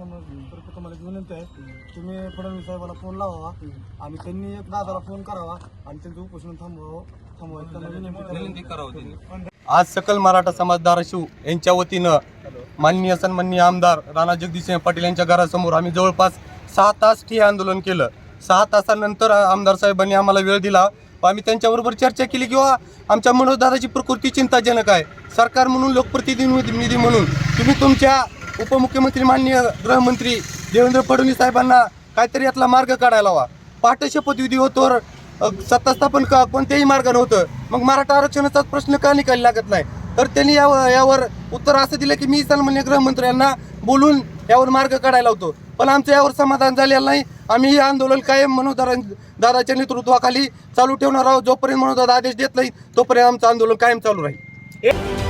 विनंती आहे तुम्ही फडणवीस साहेबाला फोन लावावा आणि त्यांनी एक दादाला फोन करावा आणि त्यांचं उपोषण थांबवावं थांबवायचं आज सकल मराठा समाज धाराशिव यांच्या वतीनं माननीय सन्माननीय आमदार राणा जगदीशसिंह पाटील यांच्या घरासमोर आम्ही जवळपास सहा तास ठिय्या आंदोलन केलं. सहा तासानंतर आमदार साहेबांनी आम्हाला वेळ दिला. व आम्ही त्यांच्याबरोबर चर्चा केली किंवा आमच्या मनोजदादाची प्रकृती चिंताजनक आहे. सरकार म्हणून लोकप्रतिनिधी म्हणून तुम्ही तुमच्या उपमुख्यमंत्री माननीय गृहमंत्री देवेंद्र फडणवीस साहेबांना काहीतरी यातला मार्ग काढायला हवा. पाठ शपथविधी होतोवर सत्ता स्थापन का कोणत्याही मार्गाने होतं? मग मराठा आरक्षणाचाच प्रश्न का निकाली लागत नाही? तर त्यांनी यावर यावर उत्तर असं दिलं की मी सन्मान्य गृहमंत्र्यांना बोलून यावर मार्ग काढायला होतो. पण आमचं यावर समाधान झालेलं नाही. आम्ही हे आंदोलन कायम मनोदारा दादाच्या नेतृत्वाखाली चालू ठेवणार आहोत. जोपर्यंत मनोदादा आदेश देत नाही तोपर्यंत आमचं आंदोलन कायम चालू राहील.